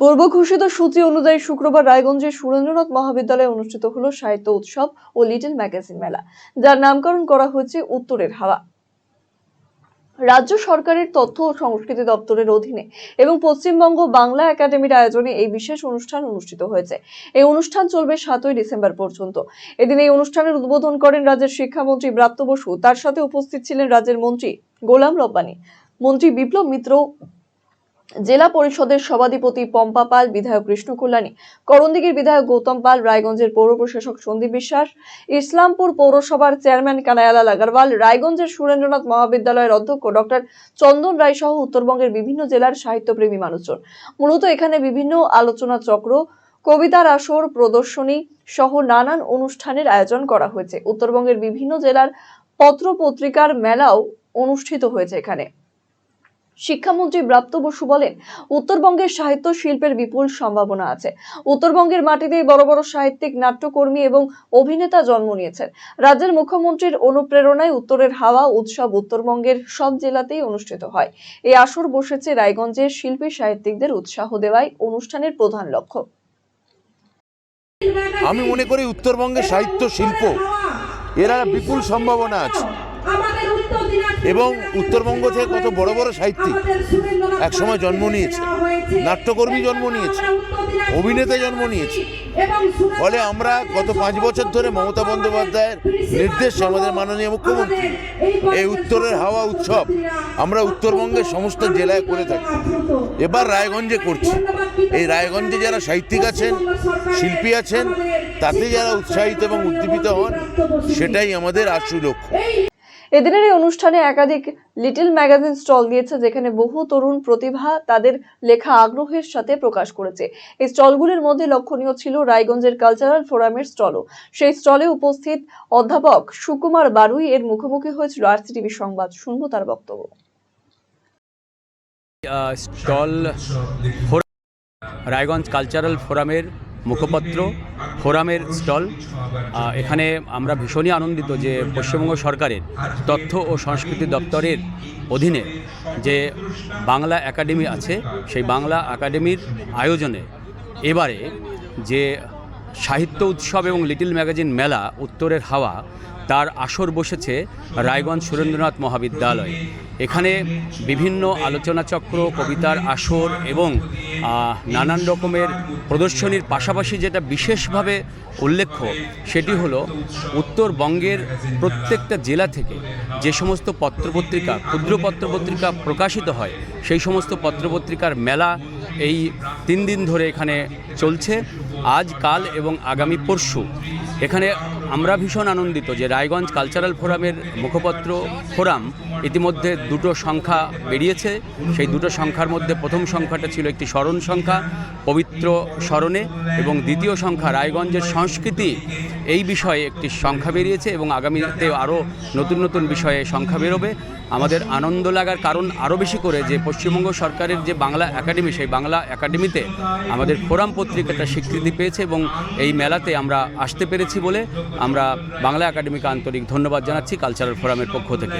পূর্ব ঘোষিত সূচি অনুযায়ী শুক্রবার রায়গঞ্জের সুরেন্দ্রনাথ মহাবিদ্যালয়ে অনুষ্ঠিত হল সাহিত্য উৎসব ও লিটল ম্যাগাজিন মেলা, যার নামকরণ করা হয়েছে উত্তরের হাওয়া। রাজ্য সরকারের তথ্য ও সংস্কৃতি দপ্তরের অধীনে এবং পশ্চিমবঙ্গ বাংলা একাডেমির আয়োজনে এই বিশেষ অনুষ্ঠান অনুষ্ঠিত হয়েছে। এই অনুষ্ঠান চলবে সাতই ডিসেম্বর পর্যন্ত। এদিন এই অনুষ্ঠানের উদ্বোধন করেন রাজ্যের শিক্ষামন্ত্রী ব্রাত্য বসু। তার সাথে উপস্থিত ছিলেন রাজ্যের মন্ত্রী গোলাম রব্বানী। মন্ত্রী বিপ্লব মিত্র জেলা পরিষদের সভাধিপতি পম্পা পাল, বিধায়ক কৃষ্ণ কল্যাণী, করণদিঘির বিধায়ক গৌতম পাল, রায়গঞ্জের পৌর প্রশাসক সন্দীপ বিশ্বাস, ইসলামপুর পৌরসভার চেয়ারম্যান কানায়ালাল আগারওয়াল, রায়গঞ্জের সুরেন্দ্রনাথ মহাবিদ্যালয়ের অধ্যক্ষ ডক্টর চন্দন রায় সহ উত্তরবঙ্গের বিভিন্ন জেলার সাহিত্যপ্রেমী মানুষজন। মূলত এখানে বিভিন্ন আলোচনা চক্র, কবিতার আসর, প্রদর্শনী সহ নানান অনুষ্ঠানের আয়োজন করা হয়েছে। উত্তরবঙ্গের বিভিন্ন জেলার পত্র পত্রিকার মেলাও অনুষ্ঠিত হয়েছে এখানে। শিক্ষামন্ত্রী ব্রাত্য বসু বলেন, উত্তরবঙ্গের সাহিত্য শিল্পের বিপুল সম্ভাবনা আছে। উত্তরবঙ্গের মাটিতেই বড় বড় সাহিত্যিক, নাট্যকর্মী এবং অভিনেতা জন্ম নিয়েছেন। রাজ্যের মুখ্যমন্ত্রীর অনুপ্রেরণায় উত্তরের হাওয়া উৎসব উত্তরবঙ্গের সব জেলাতেই অনুষ্ঠিত হয়। এই আসর বসেছে রায়গঞ্জের শিল্পী সাহিত্যিকদের উৎসাহ দেওয়াই অনুষ্ঠানের প্রধান লক্ষ্য। আমি মনে করি উত্তরবঙ্গের সাহিত্য শিল্প, এরা বিপুল সম্ভাবনা আছে। এবং উত্তরবঙ্গ থেকে কত বড় বড় সাহিত্যিক একসময় জন্ম নিয়েছে নাট্যকর্মী জন্ম নিয়েছে অভিনেতা জন্ম নিয়েছে। ফলে আমরা গত পাঁচ বছর ধরে মমতা বন্দ্যোপাধ্যায়ের নির্দেশে আমাদের মাননীয় মুখ্যমন্ত্রী। এই উত্তরের হাওয়া উৎসব আমরা উত্তরবঙ্গের সমস্ত জেলায় করে থাকি। এবার রায়গঞ্জে করছি। এই রায়গঞ্জে যারা সাহিত্যিক আছেন শিল্পী আছেন তাতে যারা উৎসাহিত এবং উদ্দীপিত হন সেটাই আমাদের আশু লক্ষ্য। এদিনের এই অনুষ্ঠানে একাধিক লিটল ম্যাগাজিন স্টল দিয়েছে, যেখানে বহু তরুণ প্রতিভা তাদের লেখা আগ্রহের সাথে প্রকাশ করেছে। এই স্টলগুলির মধ্যে লক্ষণীয় ছিল রায়গঞ্জের কালচারাল ফোরামের স্টলও। সেই স্টলে উপস্থিত অধ্যাপক সুকুমার বারুই এর মুখোমুখি হয়েছিল আরসিটিভি সংবাদ। শুনব তার বক্তব্য। স্টল রায়গঞ্জ কালচারাল ফোরামের মুখপত্র ফোরামের স্টল এখানে আমরা ভীষণই আনন্দিত যে পশ্চিমবঙ্গ সরকারের তথ্য ও সংস্কৃতি দপ্তরের অধীনে যে বাংলা একাডেমি আছে, সেই বাংলা একাডেমির আয়োজনে এবারে যে সাহিত্য উৎসব এবং লিটিল ম্যাগাজিন মেলা উত্তরের হাওয়া, তার আসর বসেছে রায়গঞ্জ সুরেন্দ্রনাথ মহাবিদ্যালয়। এখানে বিভিন্ন আলোচনাচক্র, কবিতার আসর এবং নানান রকমের প্রদর্শনীর পাশাপাশি যেটা বিশেষভাবে উল্লেখ্য, সেটি হলো উত্তরবঙ্গের প্রত্যেকটা জেলা থেকে যে সমস্ত পত্রপত্রিকা, ক্ষুদ্র পত্রপত্রিকা প্রকাশিত হয়, সেই সমস্ত পত্রপত্রিকার মেলা এই তিন দিন ধরে এখানে চলছে। আজ, কাল এবং আগামী পরশু। এখানে আমরা ভীষণ আনন্দিত যে রায়গঞ্জ কালচারাল ফোরামের মুখপত্র ফোরাম ইতিমধ্যে দুটো সংখ্যা বেরিয়েছে। সেই দুটো সংখ্যার মধ্যে প্রথম সংখ্যাটা ছিল একটি স্মরণ সংখ্যা, পবিত্র স্মরণে, এবং দ্বিতীয় সংখ্যা রায়গঞ্জের সংস্কৃতি। এই বিষয়ে একটি সংখ্যা বেরিয়েছে এবং আগামীতে আরও নতুন নতুন বিষয়ে সংখ্যা বেরোবে। আমাদের আনন্দ লাগার কারণ আরও বেশি করে যে পশ্চিমবঙ্গ সরকারের যে বাংলা একাডেমি, সেই বাংলা একাডেমিতে আমাদের ফোরাম পত্রিকাটা স্বীকৃতি পেয়েছে এবং এই মেলাতে আমরা আসতে পেরেছি বলে আমরা বাংলা একাডেমিকে আন্তরিক ধন্যবাদ জানাচ্ছি কালচারাল ফোরামের পক্ষ থেকে।